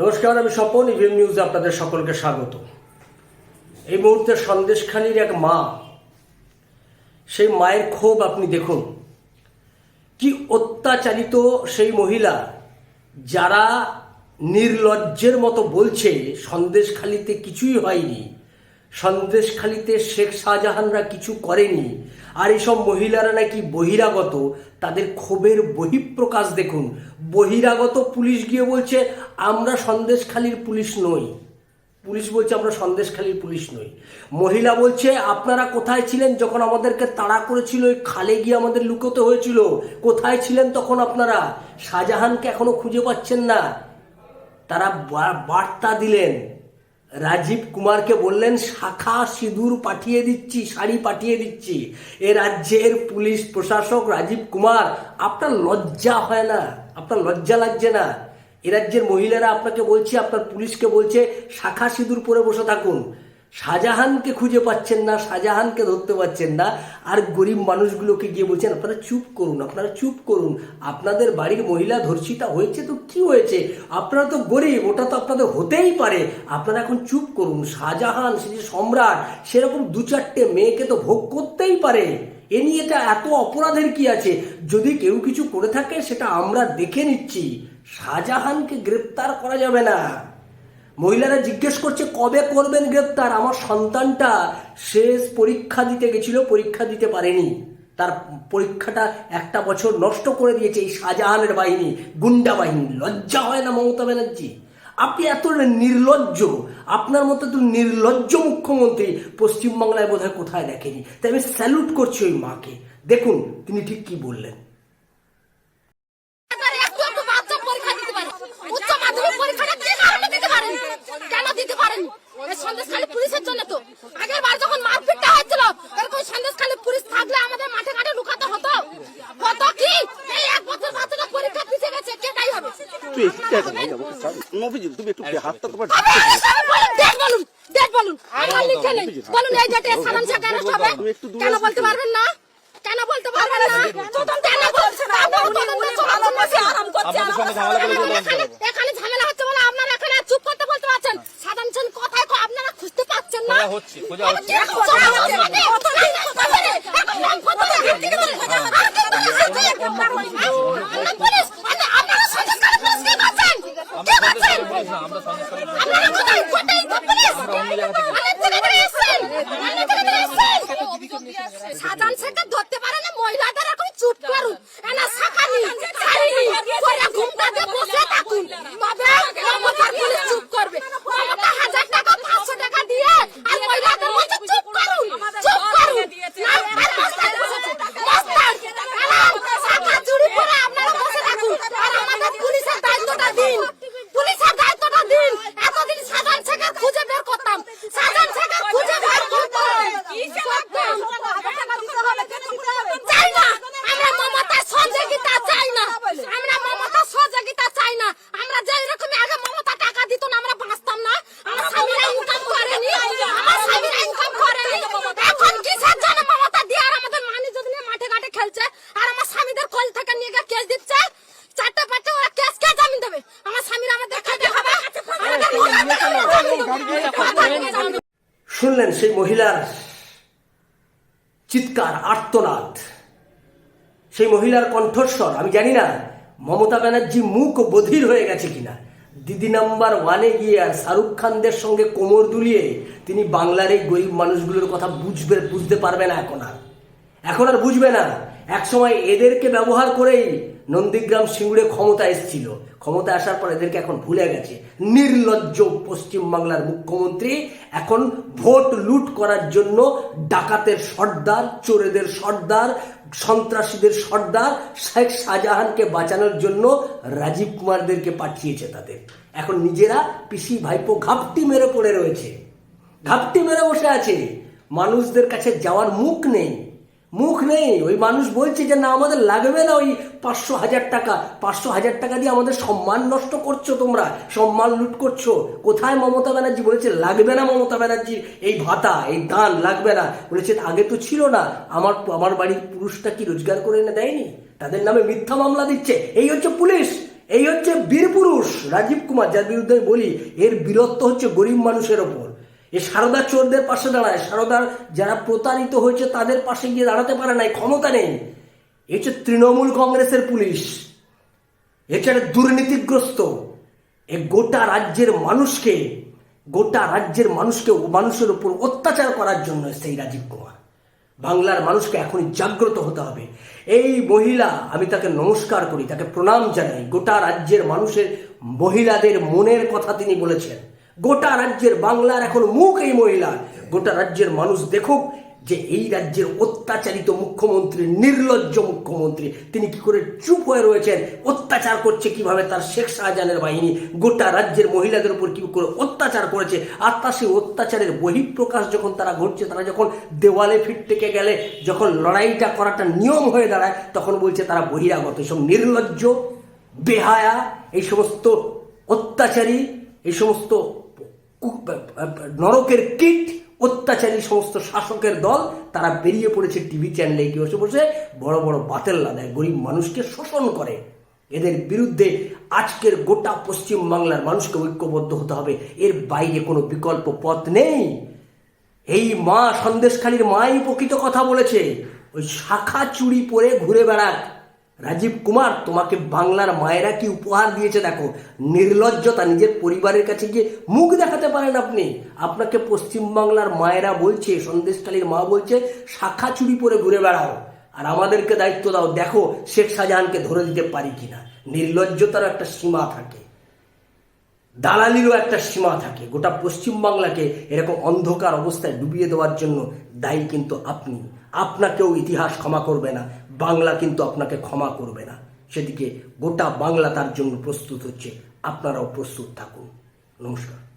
নমস্কার, আমি স্বপন ইভিএম নিউজে আপনাদের সকলকে স্বাগত। এই মুহূর্তে সন্দেশখানির এক মা, সেই মায়ের ক্ষোভ আপনি দেখুন। কি অত্যাচারিত সেই মহিলা, যারা নির্লজ্জের মতো বলছে, সন্দেশখালিতে কিছুই হয়নি। সন্দেশখালিতে শেখ শাহজাহানরা কিছু করেনি। আর এইসব মহিলারা নাকি বহিরাগত, তাদের ক্ষোভের বহিঃপ্রকাশ দেখুন। বহিরাগত পুলিশ গিয়ে বলছে, আমরা সন্দেশখালির পুলিশ নই। পুলিশ বলছে, আমরা সন্দেশখালীর পুলিশ নই। মহিলা বলছে, আপনারা কোথায় ছিলেন যখন আমাদেরকে তাড়া করেছিল? ওই খালে গিয়ে আমাদের লুকোতে হয়েছিল। কোথায় ছিলেন তখন আপনারা? শাহজাহানকে এখনও খুঁজে পাচ্ছেন না। তারা বার্তা দিলেন। রাজীব কুমারকে বললেন, শাখা সিঁদুর পাঠিয়ে দিচ্ছি, শাড়ি পাঠিয়ে দিচ্ছি। এ রাজ্যের পুলিশ প্রশাসক রাজীব কুমার, আপনার লজ্জা হয় না? আপনার লজ্জা লাগছে না? এ রাজ্যের মহিলারা আপনাকে বলছে, আপনার পুলিশকে বলছে, শাখা সিঁদুর পরে বসে থাকুন। শাহজাহানকে খুঁজে পাচ্ছেন না, শাহজাহানকে ধরতে পাচ্ছেন না। আর গরিব মানুষগুলোকে গিয়ে বলছেন, আপনারা চুপ করুন, আপনারা চুপ করুন। আপনাদের বাড়ির মহিলা ধর্ষিতা হয়েছে তো কি হয়েছে? আপনারা তো গরিব, ওটা তো আপনাদের হতেই পারে। আপনারা এখন চুপ করুন। শাহজাহান, সে যে সম্রাট, সেরকম দু চারটে মেয়েকে তো ভোগ করতেই পারে। এ নিয়ে এটা এত অপরাধের কি আছে? যদি কেউ কিছু করে থাকে, সেটা আমরা দেখে নিচ্ছি। শাহজাহানকে গ্রেপ্তার করা যাবে না। মহিলারা জিজ্ঞেস করছে, কবে করবেন গ্রেপ্তার? আমার সন্তানটা শেষ পরীক্ষা দিতে গেছিল, পরীক্ষা দিতে পারেনি। তার পরীক্ষাটা একটা বছর নষ্ট করে দিয়েছে এই শাহজাহানের বাহিনী, গুন্ডা বাহিনী। লজ্জা হয় না মমতা ব্যানার্জি? আপনি এত নির্লজ্জ। আপনার মতো তো নির্লজ্জ মুখ্যমন্ত্রী পশ্চিমবাংলায় বোধহয় কোথায় দেখেনি। তাই আমি স্যালুট করছি ওই মাকে। দেখুন, তিনি ঠিক কি বললেন এবার একটু একটু বাচ্চা পরীক্ষা দিতে পারে উচ্চ মাধ্যমিক পরীক্ষাটা কি কারণে দিতে পারেন কেন দিতে পারেন এই সন্দেশখালী পুলিশের জন্য তো আগের বার যখন মারপিটটা হয়েছিল এরকম সন্দেশখালী পুলিশ থাকলে আমাদের মাঠে ঘাটে লুকাতে হতো হতো কি এই এক বছর বাচ্চাটা পরীক্ষা পিছিয়ে গেছে কেটাই হবে তুই এদিকে আয় না, আমাকে ছাড়। নবীজি তুমি একটু হাতটা তোমার ডেট বলুন ডেট বলুন আমার লিখে নেই বলুন এই ডেটে সালাম শাহ কেন হবে তুমি একটু দূরে কেন বলতে পারবেন না কেন বলতে পারবেন না কেন বলছে না আপনাদের সঙ্গে করে বলতে এখানে এখানে ঝামেলা হচ্ছে বলে আপনারা এখানে চুপ করতে বলতে পারছেন সাধারণ কথায় আপনারা খুঁজতে পাচ্ছেন না হচ্ছে, খোঁজা হচ্ছে। সাজান শেখে ধরতে পারে না, মহিলাদের এখন চুপ করুন। এনা শাখানি ছাড়িনি পরে ঘুমটাতে বসে থাকুন। তবে মমতার পুলিশ চুপ করবে। মমতা হাজার টাকা, পাঁচশো টাকা দিয়ে আর মহিলাদের বলছে চুপ করুন চুপ করুন। পুলিশের দায়িত্বটা দিন। এতদিন সাজান শেখের খুঁজে বের করতাম। সাজান শেখের খুঁজে বের করতাম চাই না আমরা মমতার সহযোগিতা চাই না আমরা মমতার সহযোগিতা চাই না আমরা যে রকম আগে মমতা টাকা দিত না আমরা বাঁচতাম না আমার স্বামীরা ইনকাম করেনি আমার স্বামীরা ইনকাম করেনি এখন কিসের জন্য মমতা দিয়ে আর আমাদের মানি যদি নিয়ে মাঠে ঘাটে খেলছে আর আমার স্বামীদের কল থেকে নিয়ে গিয়ে কেস দিচ্ছে চারটে পাঁচটা ওরা কেস কে জামিন দেবে আমার স্বামীরা আমাদের খেতে হবে আমাদের মহিলাদের শুনলেন সেই মহিলার চিৎকার, আর্তনাদ। সেই মহিলার কণ্ঠস্বর, আমি জানি না, মমতা ব্যানার্জি মুখ বধির হয়ে গেছে কিনা। দিদি নাম্বার ওয়ানে গিয়ে আর শাহরুখ খানদের সঙ্গে কোমর দুলিয়ে তিনি বাংলার এই গরিব মানুষগুলোর কথা বুঝবে, বুঝতে পারবে না এখন আর। এখন আর বুঝবে না। একসময় এদেরকে ব্যবহার করেই নন্দীগ্রাম সিঙ্গুরে ক্ষমতা এসেছিল। ক্ষমতা আসার পর এদেরকে এখন ভুলে গেছে। নির্লজ্জ পশ্চিমবাংলার মুখ্যমন্ত্রী এখন ভোট লুট করার জন্য ডাকাতের সর্দার, চোরেদের সর্দার, সন্ত্রাসীদের সর্দার, শেখ শাহজাহানকে বাঁচানোর জন্য রাজীব কুমারদেরকে পাঠিয়েছে তাদের। এখন নিজেরা পিসি ভাইপো ঘাপটি মেরে পড়ে রয়েছে। ঘাপটি মেরে বসে আছে। মানুষদের কাছে যাওয়ার মুখ নেই। মুখ নেই। ওই মানুষ বলছে যে, না, আমাদের লাগবে না ওই পাঁচশো হাজার টাকা। পাঁচশো হাজার টাকা দিয়ে আমাদের সম্মান নষ্ট করছ তোমরা, সম্মান লুট করছ। কোথায় মমতা ব্যানার্জি? বলেছে, লাগবে না মমতা ব্যানার্জির এই ভাতা, এই দান লাগবে না। বলেছে, আগে তো ছিল না। আমার আমার বাড়ির পুরুষটা কি রোজগার করে এনে দেয়নি? তাদের নামে মিথ্যা মামলা দিচ্ছে। এই হচ্ছে পুলিশ, এই হচ্ছে বীরপুরুষ রাজীব কুমার, যার বিরুদ্ধে বলি, এর বীরত্ব হচ্ছে গরিব মানুষের ওপর। এ সারদা চোরদের পাশে দাঁড়ায়। সারদার যারা প্রতারিত হয়েছে, তাদের পাশে গিয়ে দাঁড়াতে পারে নাই, ক্ষমতা নেই। এ হচ্ছে তৃণমূল কংগ্রেসের পুলিশ। এছাড়া দুর্নীতিগ্রস্ত। এ গোটা রাজ্যের মানুষকে, গোটা রাজ্যের মানুষকে, মানুষের উপর অত্যাচার করার জন্য সেই রাজীব কুমার। বাংলার মানুষকে এখনই জাগ্রত হতে হবে। এই মহিলা, আমি তাকে নমস্কার করি, তাকে প্রণাম জানাই। গোটা রাজ্যের মানুষের, মহিলাদের মনের কথা তিনি বলেছেন। গোটা রাজ্যের বাংলার এখন মুখ এই মহিলা গোটা রাজ্যের মানুষ দেখুক যে এই রাজ্যের অত্যাচারিত মুখ্যমন্ত্রী, নির্লজ্জ মুখ্যমন্ত্রী, তিনি কি করে চুপ হয়ে রয়েছেন, অত্যাচার করছে কীভাবে তার শেখ শাহজাহানের বাহিনী, গোটা রাজ্যের মহিলাদের উপর কি করে অত্যাচার করেছে, আর তার সেই অত্যাচারের বহিঃপ্রকাশ যখন তারা ঘটছে, তারা যখন দেওয়ালে ফিট থেকে গেলে, যখন লড়াইটা করাটা নিয়ম হয়ে দাঁড়ায়, তখন বলছে তারা বহিরাগত, এসব নির্লজ্জ, বেহায়া, এই সমস্ত অত্যাচারী, এই সমস্ত নরকের কীট, অত্যাচারী সমস্ত শাসকের দল, তারা বেরিয়ে পড়েছে টিভি চ্যানেলে গিয়ে বসে বসে বড় বড় বাতেল্লা দেয় গরিব মানুষকে শোষণ করে। এদের বিরুদ্ধে আজকের গোটা পশ্চিম বাংলার মানুষকে ঐক্যবদ্ধ হতে হবে। এর বাইরে কোনো বিকল্প পথ নেই। এই মা সন্দেশখালীর মাই প্রকৃত কথা বলেছে, ওই শাখা চুরি পরে ঘুরে বেড়াক। রাজীব কুমার, তোমাকে বাংলার মায়েরা কি উপহার দিয়েছে দেখো? নির্লজ্জতা নিজের পরিবারের কাছে গিয়ে মুখ দেখাতে পারেন আপনি। আপনাকে পশ্চিম বাংলার মায়েরা বলছে, সন্দেশখালীর মা বলছে, শাখা চুরি পরে ঘুরে বেড়াও। আর আমাদেরকে দায়িত্ব দাও, দেখো শেখ শাহজাহানকে ধরে দিতে পারি কিনা। নির্লজ্জতারও একটা সীমা থাকে। দালালিরও একটা সীমা থাকে। গোটা পশ্চিমবাংলাকে এরকম অন্ধকার অবস্থায় ডুবিয়ে দেওয়ার জন্য দায়ী কিন্তু আপনি। আপনাকেও ইতিহাস ক্ষমা করবে না। বাংলা কিন্তু আপনাকে ক্ষমা করবে না। সেদিকে গোটা বাংলা তার জন্য প্রস্তুত হচ্ছে। আপনারাও প্রস্তুত থাকুন। নমস্কার।